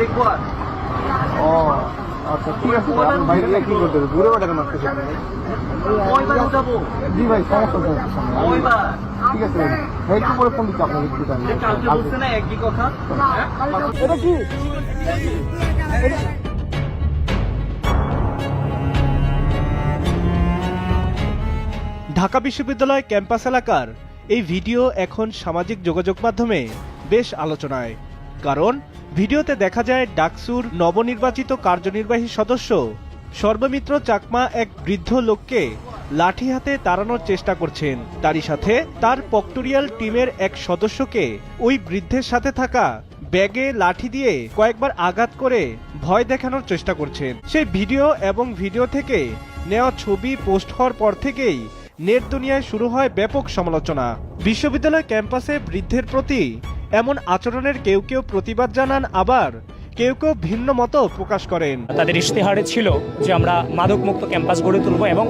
দেখব আর। ও আচ্ছা ঠিক আছে বাইরে কি করতে হবে? ঘুরে বেড়াতে মারতেছে কয়বার উঠাবো। জি ভাই সমস্যা তো হচ্ছে সামনে। কয়বার ঠিক আছে ভাই। ভাই একটু পরে ফোন দিচ্ছি আপনাকে একটু টাইম কালকে বলছে না একই কথা? এটা কি? ঢাকা বিশ্ববিদ্যালয় ক্যাম্পাস এলাকার এই ভিডিও এখন সামাজিক যোগাযোগ মাধ্যমে বেশ আলোচনায়। কারণ ভিডিওতে দেখা যায় ডাকসুর নবনির্বাচিত কার্যনির্বাহী সদস্য। সর্বমিত্র চাকমা এক বৃদ্ধ লোককে লাঠি হাতে তাড়ানোর চেষ্টা করছেন। তারই সাথে তার পক্টোরিয়াল টিমের এক সদস্যকে ওই বৃদ্ধের সাথে থাকা ব্যাগে লাঠি দিয়ে কয়েকবার আঘাত করে ভয় দেখানোর চেষ্টা করছেন। সেই ভিডিও এবং ভিডিও থেকে নেওয়া ছবি পোস্ট হওয়ার পর থেকেই নেট দুনিয়ায় শুরু হয় ব্যাপক সমালোচনা। বিশ্ববিদ্যালয় ক্যাম্পাসে বৃদ্ধের প্রতি এমন আচরণের কেউ কেউ প্রতিবাদ জানান আবার কেউ কেউ ভিন্ন মতো প্রকাশ করেন। তাদের ইশতেহারে ছিল যে আমরা মাদক মুক্ত ক্যাম্পাস গড়ে তুলব এবং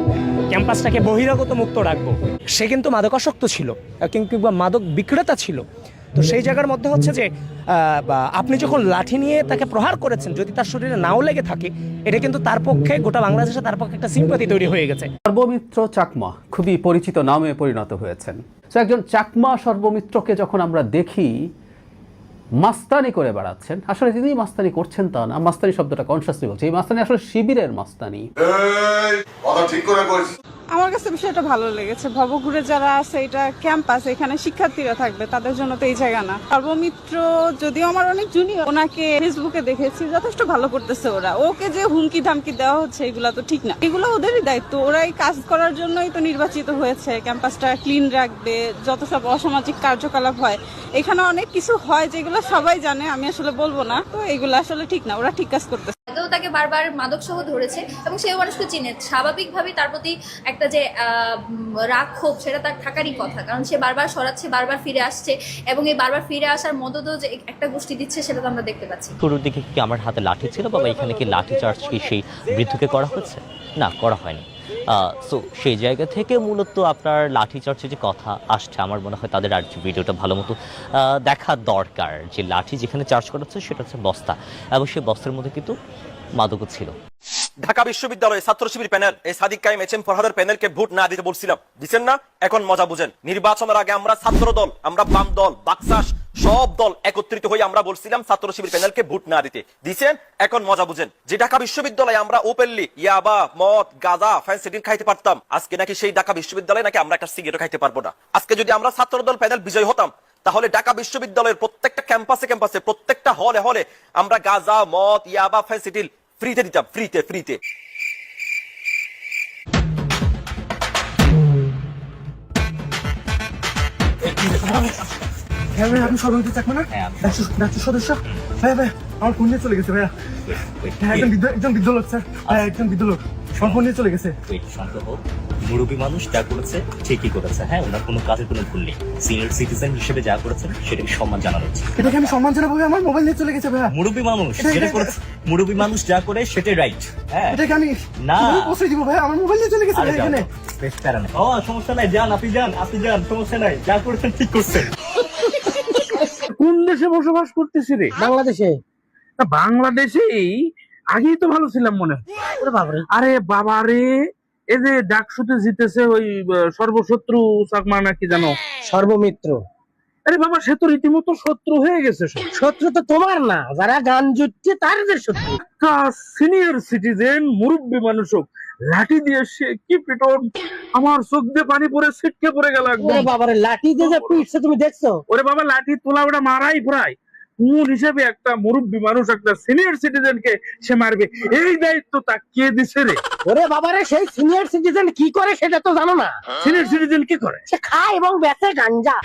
ক্যাম্পাসটাকে বহিরাগত মুক্ত রাখব। সে কিন্তু মাদকাসক্ত ছিল কিন্তু কিংবা মাদক বিক্রেতা ছিল। তো সেই জায়গার মধ্যে হচ্ছে যে আহ, আপনি যখন লাঠি নিয়ে তাকে প্রহার করেছেন যদি তার শরীরে নাও লেগে থাকে এটা কিন্তু তার পক্ষে গোটা বাংলাদেশে তার পক্ষে একটা সিম্পাতি তৈরি হয়ে গেছে। সর্বমিত্র চাকমা খুবই পরিচিত নামে পরিণত হয়েছেন। তো একজন চাকমা সর্বমিত্রকে যখন আমরা দেখি, মাস্তানি করে বেড়াচ্ছেন, আসলে তিনি মাস্তানি করছেন তা না, মাস্তানি শব্দটা কনসাসলি বলছে, এই মাস্তানি আসলে শিবিরের মাস্তানি। ঠিক করে আমার কাছে বিষয়টা ভালো লেগেছে। ভবঘুরে যারা আছে, এটা ক্যাম্পাস এখানে শিক্ষার্থীরা থাকবে, তাদের জন্য তো এই জায়গা না। সর্বমিত্র, যদিও আমার অনেক জুনিয়র ওনাকে ফেসবুকে দেখেছি, যথেষ্ট ভালো করতেছে ওরা। ওকে যে হুমকি ধামকি দেওয়া হচ্ছে, এগুলা তো ঠিক না। এগুলো ওদেরই দায়িত্ব। ওরাই কাজ করার জন্যই তো নির্বাচিত হয়েছে। ক্যাম্পাসটা ক্লিন রাখবে, যত সব অসামাজিক কার্যকলাপ হয়। এখানে অনেক কিছু হয় যেগুলো সবাই জানে, আমি আসলে বলব না। তো এগুলো আসলে ঠিক না। ওরা ঠিক কাজ করতেছে। আগেও তাকে বারবার মাদক সহ ধরেছে এবং সেও মানুষকে চিনে। স্বাভাবিকভাবেই তার প্রতি একটা যে রাগ ক্ষোভ, সেটা তার থাকারই কথা। কারণ সে বারবার সরাচ্ছে, বারবার ফিরে আসছে এবং এই বারবার ফিরে আসার মদতও যে একটা গোষ্ঠী দিচ্ছে, সেটা তো আমরা দেখতে পাচ্ছি। শুরুর দিকে কি আমার হাতে লাঠি ছিল বাবা এখানে কি লাঠি চার্জ কি সেই বৃদ্ধকে করা হচ্ছে? না, করা হয়নি। সো সেই জায়গা থেকে মূলত আপনার লাঠি চার্জের যে কথা আসছে, আমার মনে হয় তাদের আর ভিডিওটা ভালো মতো দেখা দরকার। যে লাঠি যেখানে চার্জ করা হচ্ছে, সেটা হচ্ছে বস্তা। এবং সেই বস্তার মধ্যে কিন্তু মাদকও ছিল। ঢাকা বিশ্ববিদ্যালয়ে ছাত্র শিবির প্যানেল, এই সাদিক কাইম এইচ এম ফরহাদের প্যানেলকে ভোট না দিতে বলছিলাম। দিচ্ছেন না? এখন মজা বুঝেন। নির্বাচনের আগে আমরা ছাত্র দল, আমরা বাম দল, বাকসাস, সব দল একত্রিত হয়ে আমরা বলছিলাম ছাত্র শিবির প্যানেলকে ভোট না দিতে। দিচ্ছেন এখন মজা বুঝেন। যে ঢাকা বিশ্ববিদ্যালয়ে আমরা ওপেনলি ইয়াবা, মদ, গাঁজা ফ্যান্সিডিন খাইতে পারতাম, আজকে নাকি সেই ঢাকা বিশ্ববিদ্যালয়ে নাকি আমরা একটা সিগারেট খাইতে পারব না। আজকে যদি আমরা ছাত্র দল প্যানেল বিজয় হতাম তাহলে ঢাকা বিশ্ববিদ্যালয়ের প্রত্যেকটা ক্যাম্পাসে ক্যাম্পাসে প্রত্যেকটা হলে হলে আমরা গাঁজা মদ ইয়াবা ফ্যান্সিডিল ফ্রিতে দিতাম ফ্রিতে ফ্রিতে হ্যাঁ ভাই আপনি সর্বমিত্র চাকমা না ডাকসু ডাকসু সদস্য? ভাই ভাই আমার ফোন নিয়ে চলে গেছে ভাইয়া। হ্যাঁ একজন বৃদ্ধ স্যার। হ্যাঁ একজন বৃদ্ধ লোক আমার ফোন নিয়ে চলে গেছে। মুরব্বী মানুষ যা করেছে ঠিকই করেছে। হ্যাঁ ওনার কোনো কাজের কোনো ভুল নেই। সিনিয়র সিটিজেন হিসেবে যা করেছেন সেটাকে সম্মান জানানো উচিত এটাকে আমি সম্মান জানাব আমার মোবাইল নিয়ে চলে গেছে ভাইয়া। মুরব্বী মানুষ যেটা করেছে মুরব্বী মানুষ যা করে সেটাই রাইট হ্যাঁ। এটাকে আমি না। পৌঁছে দিব ভাই আমার মোবাইল নিয়ে চলে গেছে ভাই এখানে। বেশ প্যারা নেই। ও সমস্যা নাই যান আপনি যান আপনি যান সমস্যা নাই। যা করেছেন ঠিক করছেন। কোন দেশে বসবাস করতেছি রে? বাংলাদেশে। তা বাংলাদেশেই আগেই তো ভালো ছিলাম মনে হয়। আরে বাবা রে এই যে ডাকসুতে জিতেছে ওই সর্বশত্রু চাকমা নাকি জানো? সর্বমিত্র। আরে বাবা সে তো রীতিমতো শত্রু হয়ে গেছে শত্রু তো তোমার না যারা গান জুটছে তাদের শত্রু। সিনিয়র সিটিজেন মুরব্বী মানুষ হোক, লাঠি দিয়ে সে কি পিটন? আমার চোখ দিয়ে পানি পড়ে ছিটকে পড়ে গেল একদম। বাবারে লাঠি দিয়ে যে পিটছে তুমি দেখছ? ওরে বাবা লাঠি তোলা ওটা মারাই প্রায় কোন হিসেবে একটা মুরব্বী মানুষ একটা সিনিয়র সিটিজেনকে সে মারবে। এই দায়িত্ব তা কে দিছে রে। ওরে বাবারে সেই সিনিয়র সিটিজেন কি করে সেটা তো জানো না। সিনিয়র সিটিজেন কি করে? সে খায় এবং বেচে গাঞ্জা।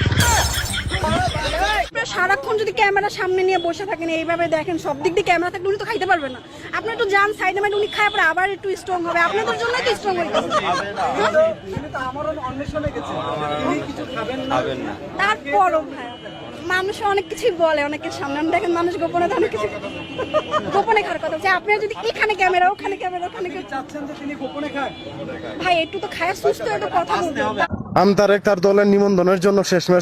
সারাক্ষণ যদি ক্যামেরা সামনে নিয়ে বসে থাকেন এইভাবে দেখেন সব দিক দিয়ে ক্যামেরা থাকলে উনি তো খাইতে পারবে না। আপনি একটু যান সাইডে মাইডে উনি খায় পরে আবার একটু স্ট্রং হবে। আপনাদের জন্য তো স্ট্রং হইতেছে। তারপরও ভাই। মানুষ অনেক কিছুই বলে অনেকের সামনে। আপনি দেখেন মানুষ গোপনে তো অনেক কিছু গোপনে খাওয়ার কথা। বলছে আপনারা যদি এখানে ক্যামেরা ওখানে ক্যামেরা ওখানে চাচ্ছেন যে তিনি গোপনে খায় ভাই একটু তো খায় সুস্থ একটু কথা বলতে হবে আমতারেক তার দলের নিবন্ধনের জন্য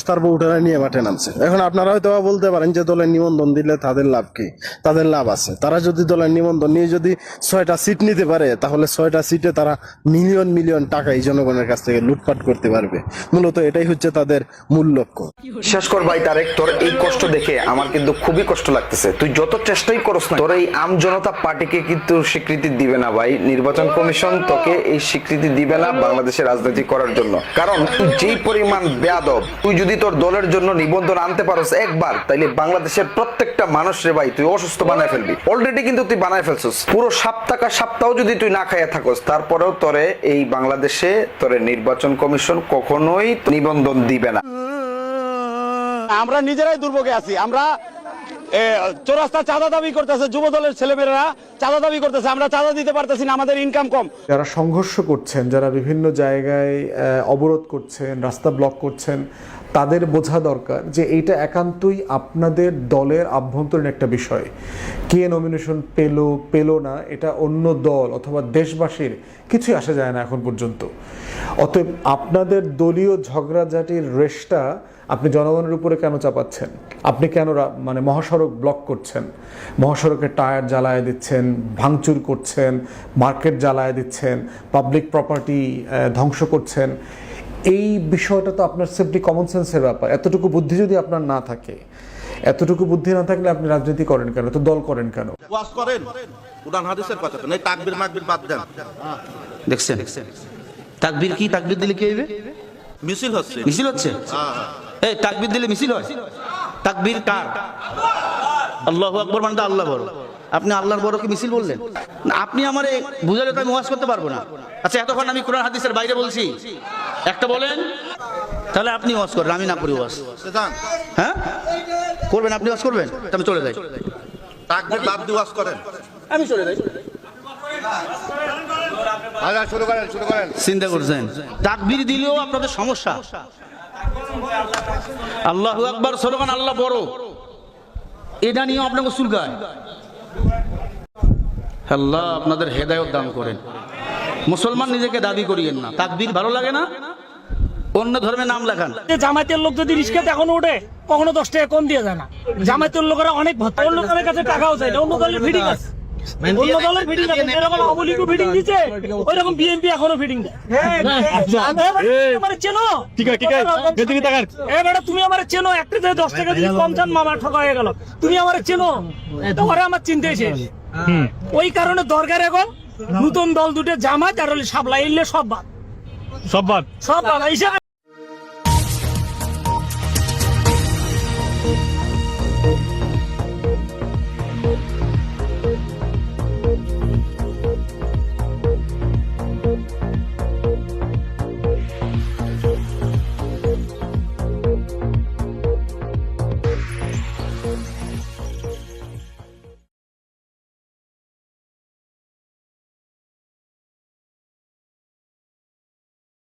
তার নিয়ে মাঠে নামছে। এখন আপনারা হয়তো বলতে পারেন যে দলের নিবন্ধন দিলে তাদের লাভ কি? তাদের লাভ আছে। তারা যদি দলের নিবন্ধন নিয়ে যদি ছয়টা সিট নিতে পারে, তাহলে ছয়টা সিটে তারা মিলিয়ন মিলিয়ন টাকা এই জনগণের কাছ থেকে লুটপাট করতে পারবে। মূলত এটাই হচ্ছে তাদের মূল লক্ষ্য। শেষ কর ভাই তারেক, তোর এই কষ্ট দেখে আমার কিন্তু খুবই কষ্ট লাগতেছে। তুই যত চেষ্টাই করস না তোর এই আম জনতা পার্টিকে কিন্তু স্বীকৃতি দিবে না ভাই। নির্বাচন কমিশন তোকে এই স্বীকৃতি দিবে না বাংলাদেশের রাজনীতি করার জন্য। কারণ যেই পরিমাণ বেয়াদব, তুই যদি তোর দলের জন্য নিবন্ধন আনতে পারস একবার, তাইলে বাংলাদেশের প্রত্যেকটা মানুষ রে ভাই তুই অসুস্থ বানায় ফেলবি। অলরেডি কিন্তু তুই বানায় ফেলছিস। পুরো সপ্তাহ সপ্তাহ যদি তুই না খাইয়া থাকস, তারপরেও তোরে এই বাংলাদেশে তোরে নির্বাচন কমিশন কখনোই নিবন্ধন দিবে না। আমরা নিজেরাই দুর্ভোগে আছি। আমরা চৌরাস্তা চাঁদা দাবি করতেছে, যুব দলের ছেলেমেয়েরা চাঁদা দাবি করতেছে, আমরা চাঁদা দিতে পারতেছি না, আমাদের ইনকাম কম। যারা সংঘর্ষ করছেন, যারা বিভিন্ন জায়গায় অবরোধ করছেন, রাস্তা ব্লক করছেন, তাদের বোঝা দরকার যে এইটা একান্তই আপনাদের দলের আভ্যন্তরীণ একটা বিষয়। কে নমিনেশন পেল পেল না, এটা অন্য দল অথবা দেশবাসীর কিছুই আসা যায় না এখন পর্যন্ত। অতএব আপনাদের দলীয় ঝগড়াঝাটির রেশটা আপনি জনগণের উপরে কেন চাপাচ্ছেন? আপনি কেন মানে মহাসড়ক ব্লক করছেন? মহাসড়কের টায়ার জ্বালায় দিচ্ছেন ভাঙচুর করছেন মার্কেট জ্বালায় দিচ্ছেন পাবলিক প্রপার্টি ধ্বংস করছেন। এই বিষয়টা তো আপনার সেফটি কমন সেন্সের ব্যাপার। এতটুকু বুদ্ধি যদি আপনার না থাকে এতটুকু বুদ্ধি না থাকলে আপনি রাজনীতি করেন কেন? তো দল করেন কেন? ওয়াজ করেন। উদান হাদিসের কথা তাকবির মাকবির বাদ দেন। দেখছেন? তাকবীর কি? তাকবীর দিলে কি হইবে? মিছিল হচ্ছে। মিছিল হচ্ছে? এই তাকবীর দিলে মিছিল হয়। তাকবীর কার? আল্লাহু আকবার মানে আল্লাহ বড়। আপনি আল্লাহর বড়কে মিছিল বললেন? আপনি আমারে বুঝালে তো আমি ওয়াজ করতে পারব না। আচ্ছা এতক্ষণ আমি কোরআন হাদিসের বাইরে বলছি। একটা বলেন তাহলে আপনি ওয়াজ করেন আমি না করি ওয়াজ। হ্যাঁ? করবেন আপনি ওয়াজ করবেন? আমি চলে যাই। তাকবির বাদ দিয়ে ওয়াজ করেন। আমি চলে যাই। আচ্ছা চিন্তা করছেন। তাকবির দিলেও আপনাদের সমস্যা। আল্লাহু আকবার, স্লোগান আল্লাহ বড়। এটা নিয়েও আপনাকে চুলকায় আল্লাহ আপনাদের হেদায়ত দান করেন। মুসলমান নিজেকে দাবি করিয়েন না। তাকবীর ভালো লাগে না? অন্য ধর্মের নাম লেখান। জামায়াতের লোক যদি রিক্সাতে এখন ওঠে, কখনো দশ টাকা কম দিয়ে যায় না। জামায়াতের লোকেরা অনেক ভত্তা অন্য কাছে টাকাও চাই অন্য দলের ফিটিং আছে। অন্য দলের ফিটিং যেরকম আওয়ামী ফিটিং দিচ্ছে ওই বিএনপি এখনও ফিটিং দেয়। চেনো? ঠিক আছে ঠিক আছে এ বেটা তুমি আমার চেনো একটা দশ টাকা দিয়ে কম চান মামা ঠকা হয়ে গেল। তুমি আমার চেনো? তোমারে আমার চিনতে শেষ ওই কারণে দরকার এখন নতুন দল দুটো জামাত আর হলে সাবলা ইল্লে সব বাদ। সব বাদ? সব বাদ। হিসাবে